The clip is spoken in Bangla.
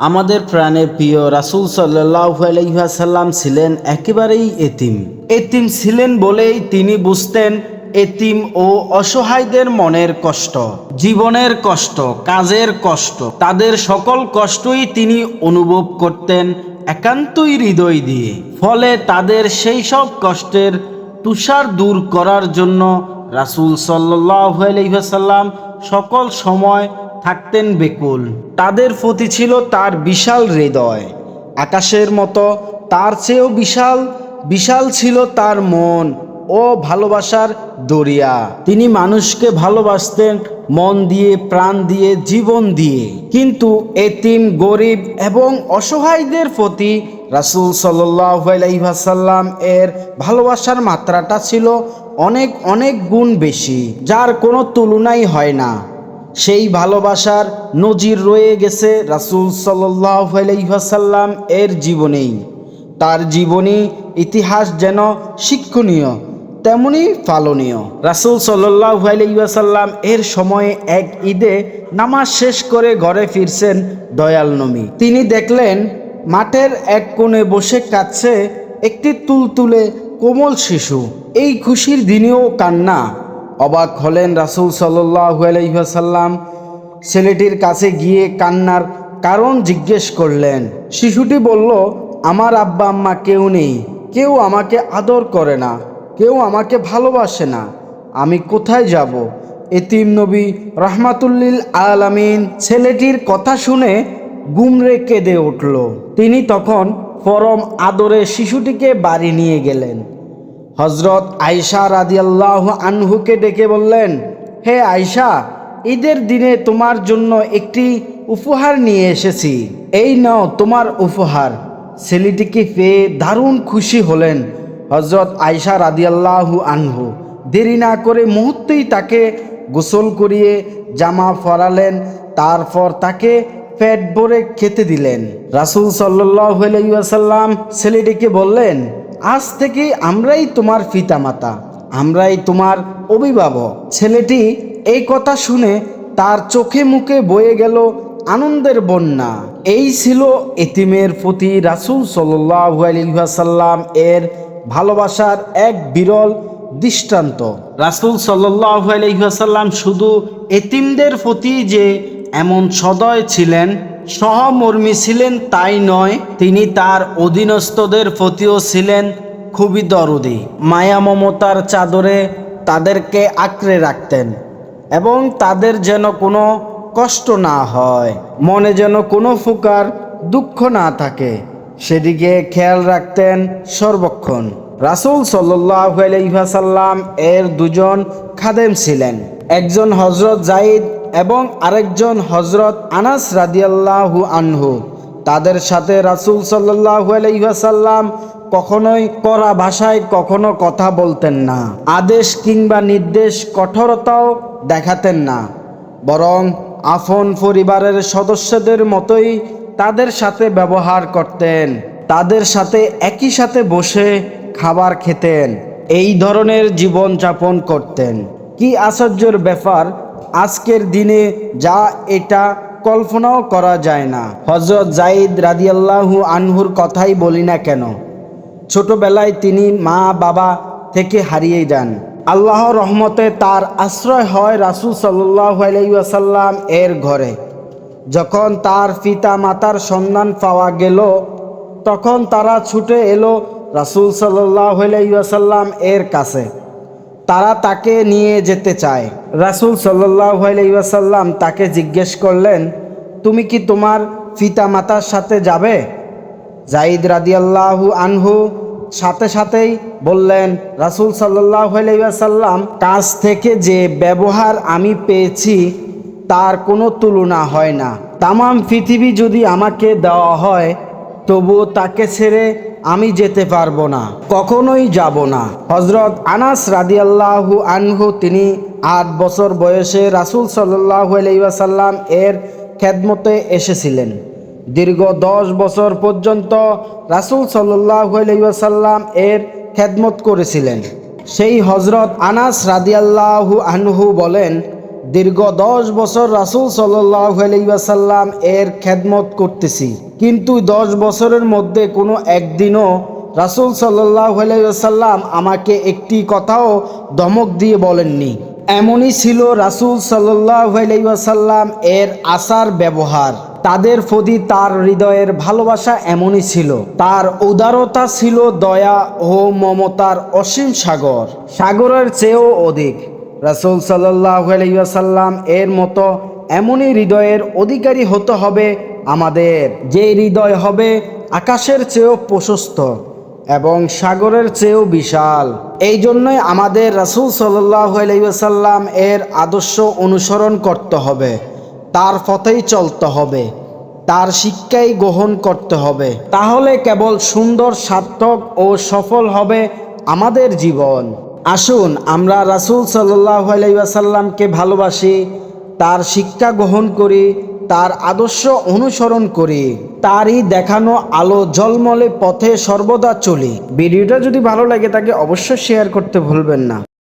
আমাদের প্রাণের প্রিয় রাসুল সাল্লাহ আলহাসাল্লাম ছিলেন একেবারেই এতিম। এতিম ছিলেন বলেই তিনি বুঝতেন এতিম ও অসহায়দের মনের কষ্ট, জীবনের কষ্ট, কাজের কষ্ট, তাদের সকল কষ্টই তিনি অনুভব করতেন একান্তই হৃদয় দিয়ে। ফলে তাদের সেই সব কষ্টের তুষার দূর করার জন্য রাসুল সাল্লাহ আলহাসাল্লাম সকল সময় থাকতেন বেকুল। তাদের প্রতি ছিল তার বিশাল হৃদয়। আকাশের মতো তার চেয়েও বিশাল বিশাল ছিল তার মন ও ভালোবাসার দরিয়া। তিনি মানুষকে ভালোবাসতেন, মন দিয়ে, প্রাণ দিয়ে, জীবন দিয়ে। কিন্তু এতিম, গরিব এবং অসহায়দের প্রতি রাসুল সাল্লাসাল্লাম এর ভালোবাসার মাত্রাটা ছিল অনেক অনেক গুণ বেশি, যার কোনো তুলনাই হয় না। সেই ভালোবাসার নজির রয়ে গেছে রাসুল সাল্লাসাল্লাম এর জীবনেই। তার জীবনী ইতিহাস যেন শিক্ষণীয়, তেমনি পালনীয়। রাসুল সাল্লাসাল্লাম এর সময়ে এক ঈদে নামাজ শেষ করে ঘরে ফিরছেন দয়াল নবী। তিনি দেখলেন, মাঠের এক কোণে বসে কাঁদছে একটি তুলতুলে কোমল শিশু। এই খুশির দিনেও কান্না অবাক হলেন রাসুল সাল্লাহ সাল্লাসাল্লাম ছেলেটির কাছে গিয়ে কান্নার কারণ জিজ্ঞেস করলেন, শিশুটি বলল, আমার আব্বা আম্মা কেউ নেই, কেউ আমাকে আদর করে না, কেউ আমাকে ভালোবাসে না, আমি কোথায় যাব এতিম নবী রহমাতুল্লিল আলামিন ছেলেটির কথা শুনে গুমরে কেঁদে উঠল। তিনি তখন পরম আদরে শিশুটিকে বাড়ি নিয়ে গেলেন। হজরত আয়সা রাদিয়াল্লাহ আনহুকে ডেকে বললেন, হে আয়সা ঈদের দিনে তোমার জন্য একটি উপহার নিয়ে এসেছি। এই নাও তোমার উপহার। ছেলেটিকে পেয়ে দারুণ খুশি হলেন হজরত আয়সা রাদিয়াল্লাহু আনহু। দেরি না করে মুহূর্তেই তাকে গোসল করিয়ে জামা ফরালেন তারপর তাকে পেট ভরে খেতে দিলেন। রাসুল সাল্লাসাল্লাম ছেলেটিকে বললেন আজ থেকে আমরাই তোমার পিতামাতা, আমরাই তোমার অভিভাবক। ছেলেটি এই কথা শুনে তার চোখে মুখে বয়ে গেল আনন্দের বন্যা। এই ছিল এতিমের প্রতি রাসুল সাল্লাসাল্লাম এর ভালোবাসার এক বিরল দৃষ্টান্ত। রাসুল সাল্লাসাল্লাম শুধু এতিমদের প্রতি যে এমন সদয় ছিলেন সহমর্মী ছিলেন তাই নয়, তিনি তার অধীনস্থদের প্রতিও ছিলেন খুবই দরদি। মায়া মমতার চাদরে তাদেরকে আঁকড়ে রাখতেন এবং তাদের যেন কোনো কষ্ট না হয়, মনে যেন কোনো প্রকার দুঃখ না থাকে। সেদিকে খেয়াল রাখতেন সর্বক্ষণ। রাসুল সাল্লাম এর দুজন খাদেম ছিলেন। একজন হজরত জাইদ এবং আরেকজন হজরত আনাস রাদিয়াল্লাহু আনহু, তাদের সাথে রাসুল সাল্লাহু আলাইসাল্লাম কখনোই কড়া ভাষায় কখনো কথা বলতেন না, আদেশ কিংবা নির্দেশ কঠোরতাও দেখাতেন না। বরং আফন পরিবারের সদস্যদের মতোই তাদের সাথে ব্যবহার করতেন, তাদের সাথে একই সাথে বসে খাবার খেতেন, এই ধরনের জীবন যাপন করতেন। কি আশ্চর্যের ব্যাপার আজকের দিনে যা এটা কল্পনাও করা যায় না। হজরত জাইদ রাদিয়াল্লাহু আনহুর কথাই বলি না কেন? ছোটবেলায় তিনি মা বাবা থেকে হারিয়ে যান। আল্লাহ রহমতে তার আশ্রয় হয় রাসুল সাল্লাহ আলাইসাল্লাম এর ঘরে। যখন তার পিতা মাতার সন্ধান পাওয়া গেল, তখন তারা ছুটে এলো রাসুল সাল্লাহ আলাইসাল্লাম এর কাছে। তারা তাকে নিয়ে যেতে চায়। রাসুল সাল্লাহ আলাইসাল্লাম তাকে জিজ্ঞেস করলেন, তুমি কি তোমার পিতা মাতার সাথে যাবে? জাইদ রাদিয়াল্লাহু আনহু সাথে সাথেই বললেন, রাসুল সাল্লাহ আলাইসাল্লাম কাছ থেকে যে ব্যবহার আমি পেয়েছি, তার কোনো তুলনা হয় না। তামাম পৃথিবী যদি আমাকে দেওয়া হয়, তবুও তাকে ছেড়ে আমি যেতে পারব না, কখনোই যাব না। হজরত আনাস রাদিয়াল্লাহু আনহু, তিনি আট বছর বয়সে রাসুল সাল্লাহ আলাইসাল্লাম এর খেদমতে এসেছিলেন। দীর্ঘ দশ বছর পর্যন্ত রাসুল সাল্লাসাল্লাম এর খেদমত করেছিলেন। সেই হজরত আনাস রাদিয়াল্লাহু আনহু বলেন দীর্ঘ দশ বছর রাসুল সাল্লাসাল্লাম এর খেদমত করতেছি। কিন্তু দশ বছরের মধ্যে কোনো একদিনও রাসুল সাল্লাসাল্লাম আমাকে একটি কথাও ধমক দিয়ে বলেননি। এমনই ছিল রাসুল সাল্লাসাল্লাম এর আচার ব্যবহার। তাদের প্রতি তার হৃদয়ের ভালোবাসা এমনই ছিল। তার উদারতা ছিল দয়া ও মমতার অসীম সাগর। সাগরের চেয়েও অধিক। রাসুল সাল্লাসাল্লাম এর মতো এমনই হৃদয়ের অধিকারী হতে হবে আমাদের। যে হৃদয় হবে আকাশের চেয়েও প্রশস্ত এবং সাগরের চেয়েও বিশাল। এই জন্যই আমাদের রাসুল সাল্লাসাল্লাম এর আদর্শ অনুসরণ করতে হবে, তার পথেই চলতে হবে, তার শিক্ষাই গ্রহণ করতে হবে। তাহলে কেবল সুন্দর, সার্থক ও সফল হবে আমাদের জীবন। আসুন, আমরা রাসুল সাল্লাসাল্লামকে ভালোবাসি, তার শিক্ষা গ্রহণ করি, তার আদর্শ অনুসরণ করি, তারই দেখানো আলো জলমলে পথে সর্বদা চলি। ভিডিওটা যদি ভালো লাগে তাকে অবশ্যই শেয়ার করতে ভুলবেন না।